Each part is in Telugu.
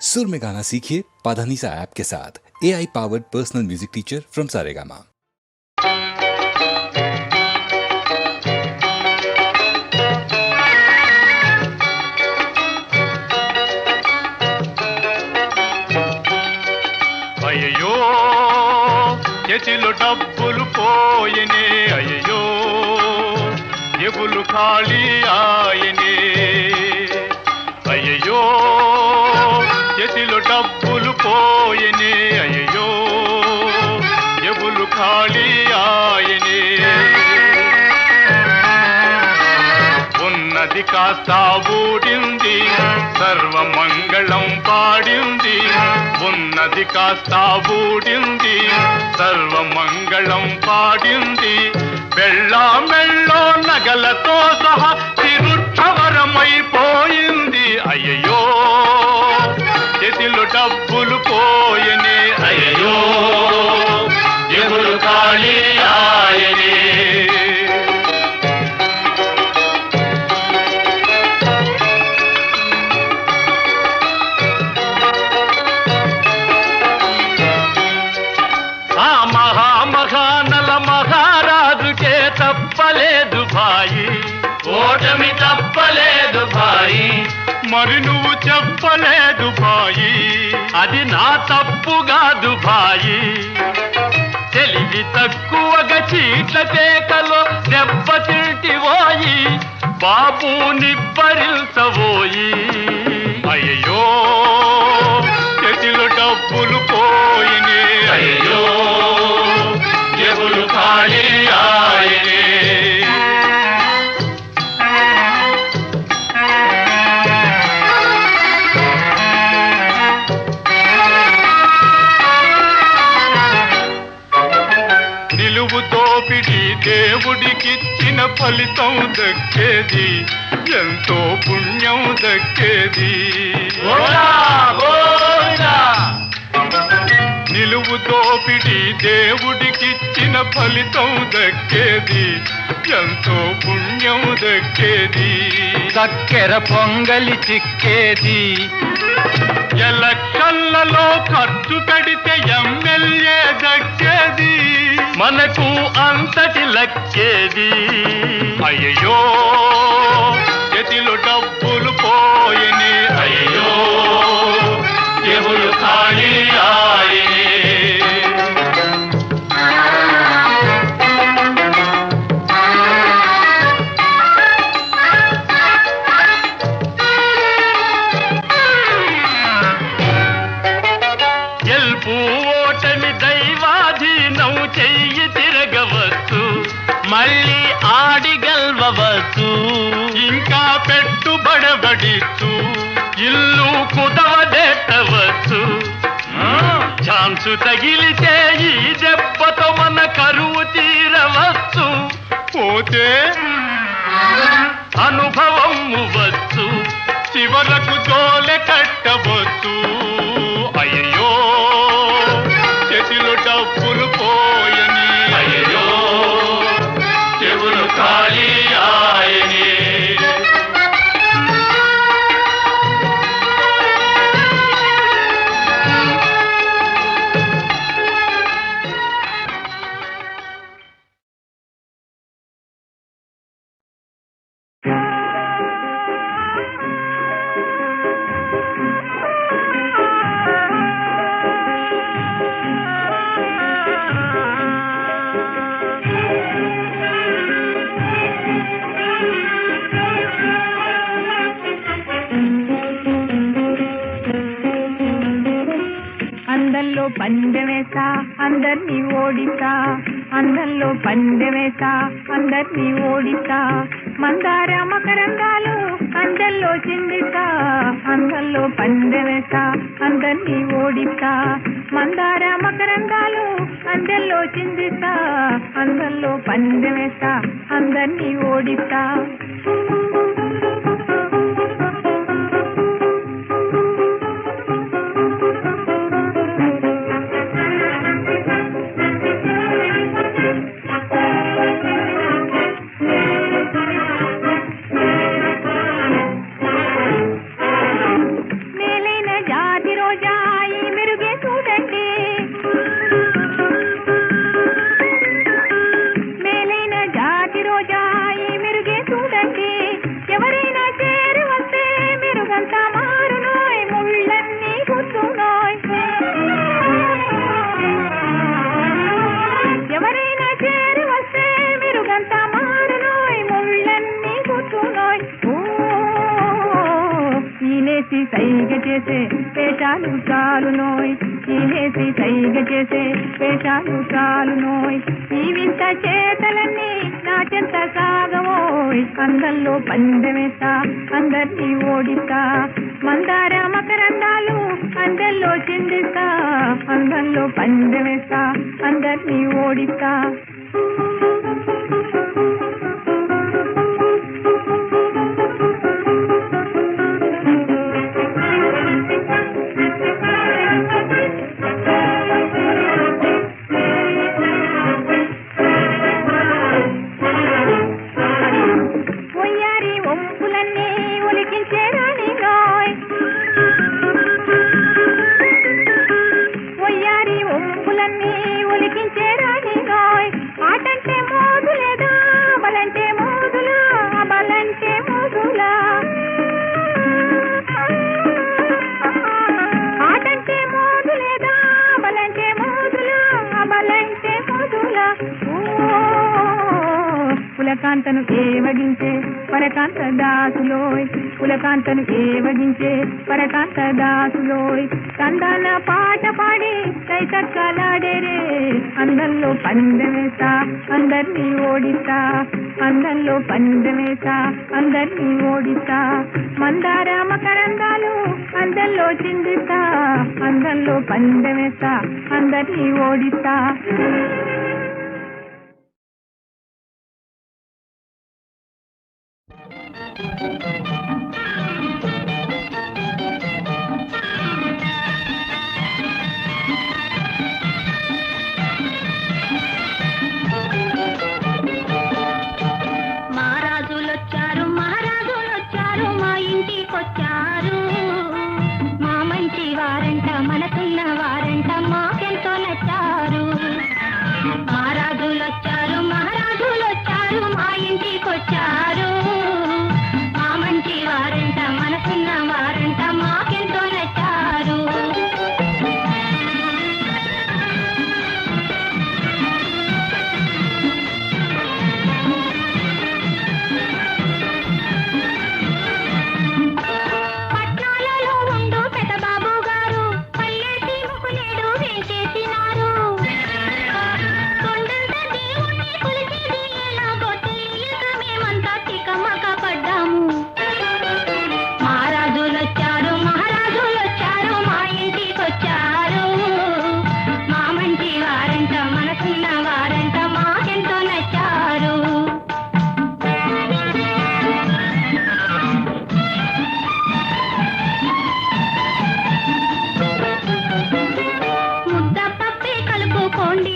सुर में गाना सीखिए पाधानीसा ऐप के साथ A I powered personal music teacher from Saregama అయ్యో చేతిలో డబ్బులు పోయనే అయ్యో ఎగులు ఖాళీ ఆయనే అయ్యో చేతిలో డబ్బులు పోయనే అయ్యో ఎగులు ఖాళీ ఆయనే. ఉన్నది కాస్త ఊడింది సర్వమంగళం పాడింది. ఉన్నది కాస్త ఊడింది సర్వమంగళం పాడింది. బెళ్ళా మెళ్ళో నగలతో సహా తిరుక్షవరమైపోయింది. అయ్యయ్యో. చేతిలో డబ్బులు పోయనే. అయ్యయ్యో ఎగురు ఖాళీ ఆయనే. ఆ మహామహానల మహారాజుకే తప్పలేదు భాయి. ఓటమి తప్పలేదు భాయి. మరి నువ్వు చెప్పలేదు బాయి. అది నా తప్పు కాదు బాయి. తెలివి తక్కువగా చీట్ల పేకలో దెబ్బతింటివోయి బాబు నిబ్బరిల్సవోయి అయ్యో చేతిలో డబ్బులు పోయినే. అయ్యో దేవుడికిచ్చిన ఫలితం దక్కేది. ఎంతో పుణ్యం దక్కేది. నిలువు దోపిడి దేవుడికిచ్చిన ఫలితం దక్కేది. ఎంతో పుణ్యం దక్కేది. చక్కెర పొంగలి చిక్కేది. ఎలక్షన్లలో ఖర్చు పెడితే ఎమ్మెల్యే దక్కేది. మనకు అంతటి లక్కేది? అయ్యో చేతిలో డబ్బులు పోయని. అయ్యో దేవులు ఖాళీ ఆయనే. గెలుపు ఓటమి దైవాధీనం చెయ్యి. మళ్ళీ ఆడి గెలవచ్చు ఇంకా పెట్టుబడబడిచ్చు. ఇల్లు కుదవదెట్టవచ్చు ఛాన్సు తగిలితే ఈ దెబ్బతో మన కరువు తీరవచ్చు. పోతే అనుభవం వచ్చు చివరకు తోలె కట్టవచ్చు. అయ్యో అందంలో పందెమేసా అందర్నీ ఓడిస్తా అందంలో పందెమేసా అందర్నీ ఓడిస్తా మందార మకరంగాలు అందంలో చిందిస్తా అందంలో పందెమేసా అందర్నీ ఓడిస్తా మందార మకరంగాలు అందల్లో చిందిస్తా అందంలో పందెమేసా అందర్నీ ఓడిస్తా పేషాలు చాలు నోయ్. ఈలేసి సైగ చేసే పేషాలు చాలు నోయ్. ఈ వింత చేతలన్నీ నా చెంత సాగవోయ్. అందల్లో పందెమేస్తా అందరినీ ఓడిస్తా. మందార మకరందాలు అందల్లో చిందిస్తా. అందల్లో పందెమేస్తా అందరినీ ఓడిస్తా. పరకాంతను సేవగించే పరకాంత దాసులోయ్. కందాన పాట పాడి కైతక్కలాడేరే. అందంలో పందెమేసా అందరినీ ఓడిస్తా. అందంలో పందెమేసా అందరినీ ఓడిస్తా. మందార మకరందాలు అందంలో చిందిస్తా. అందంలో పందెమేసా అందరినీ ఓడిస్తా. మహారాజులొచ్చారు అండి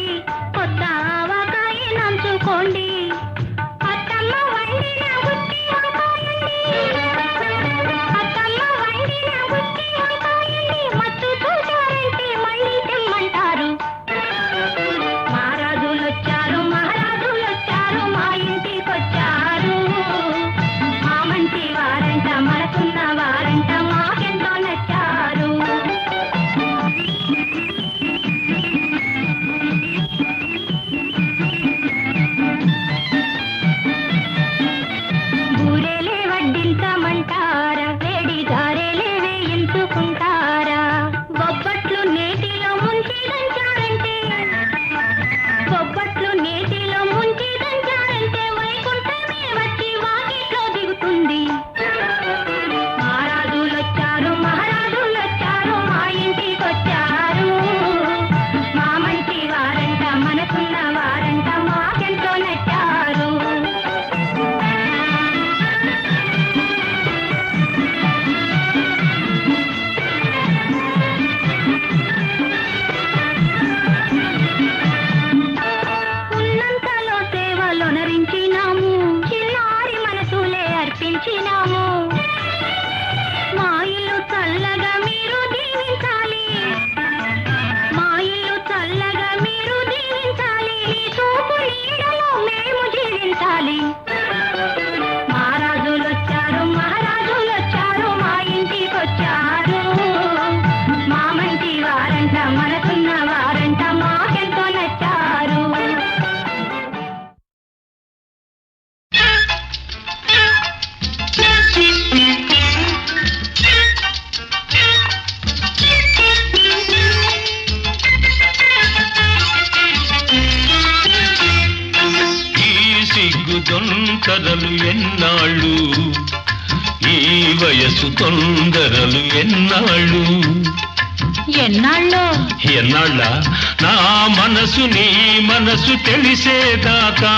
ఎన్నాళ్ళు? ఈ వయసు తొందరలు ఎన్నాళ్ళు? ఎన్నాళ్ళో? ఎన్నాళ్ళ? నా మనసు నీ మనసు తెలిసేదాకా.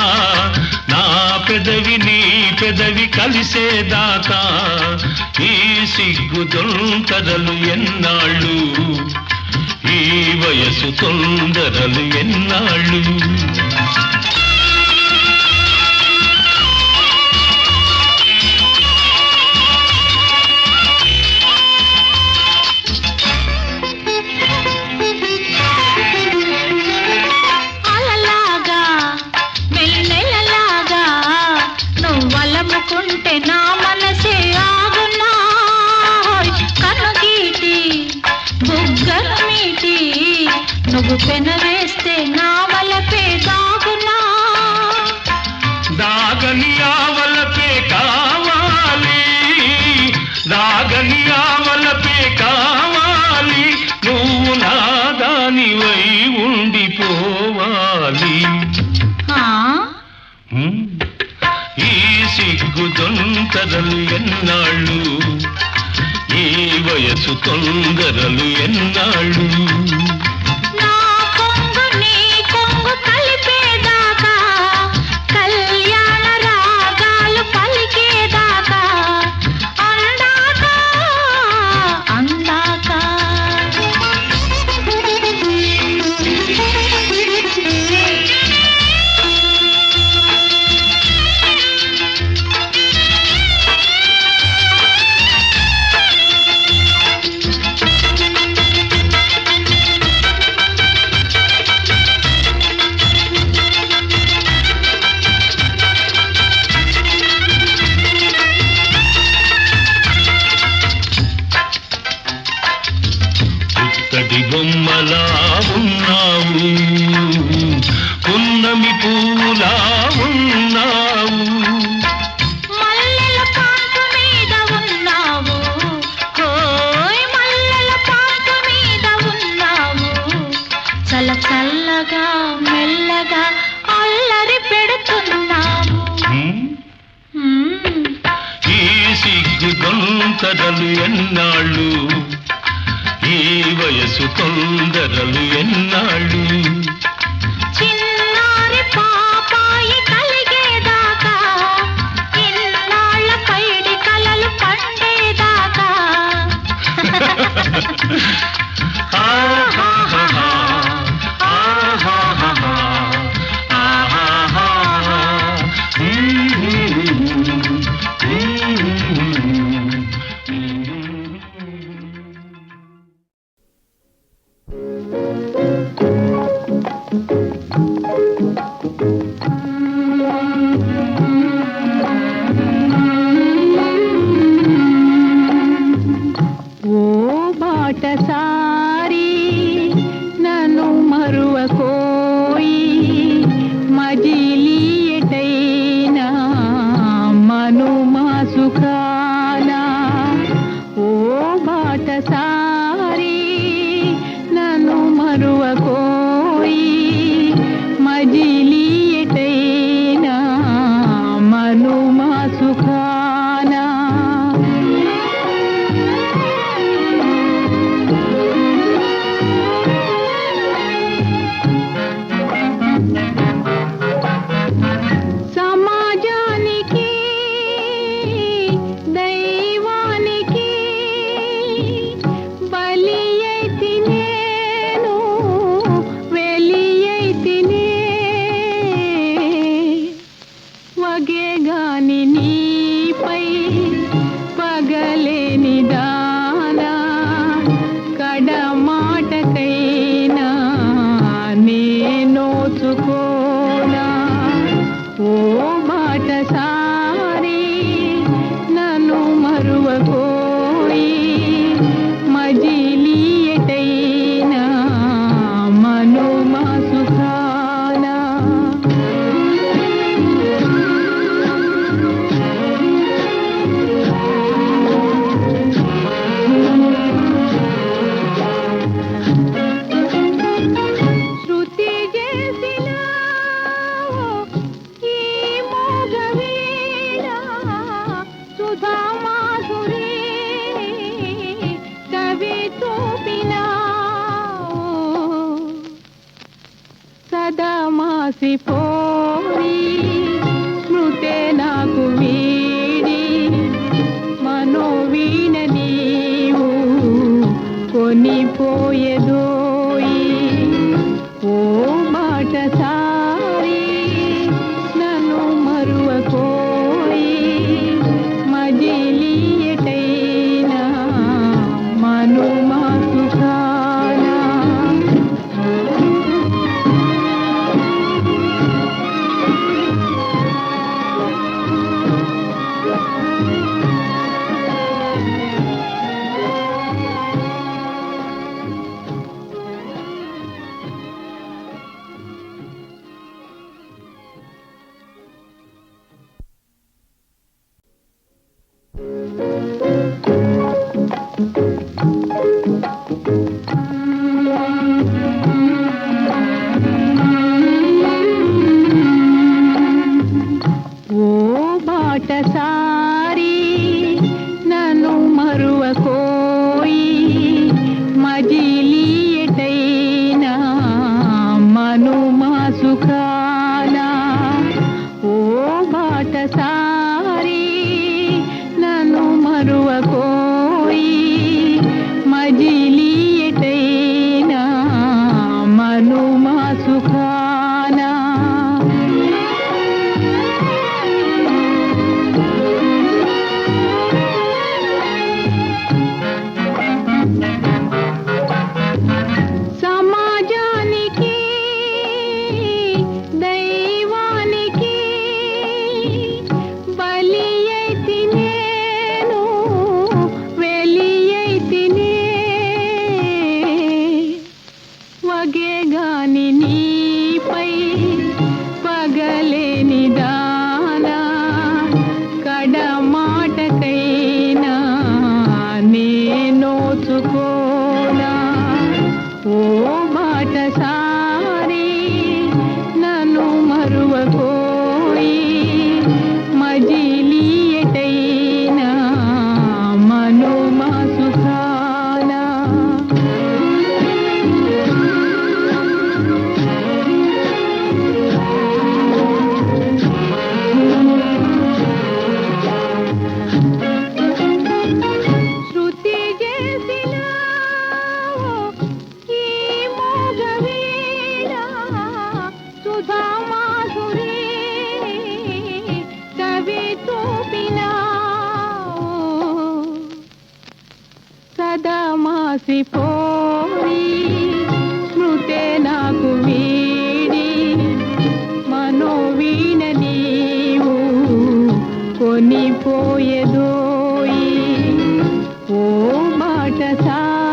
నా పెదవి నీ పెదవి కలిసేదాకా. ఈ సిగ్గు తొందరలు ఎన్నాళ్ళు? ఈ వయసు తొందరలు ఎన్నాళ్ళు? తొందరలు ఎన్నాళ్ళు? ఈ వయసు తొందరలు ఎన్నాళ్ళు? ఎన్నాళ్ళు? ఈ వయసు తొందరలు போய رسا பாட்டசா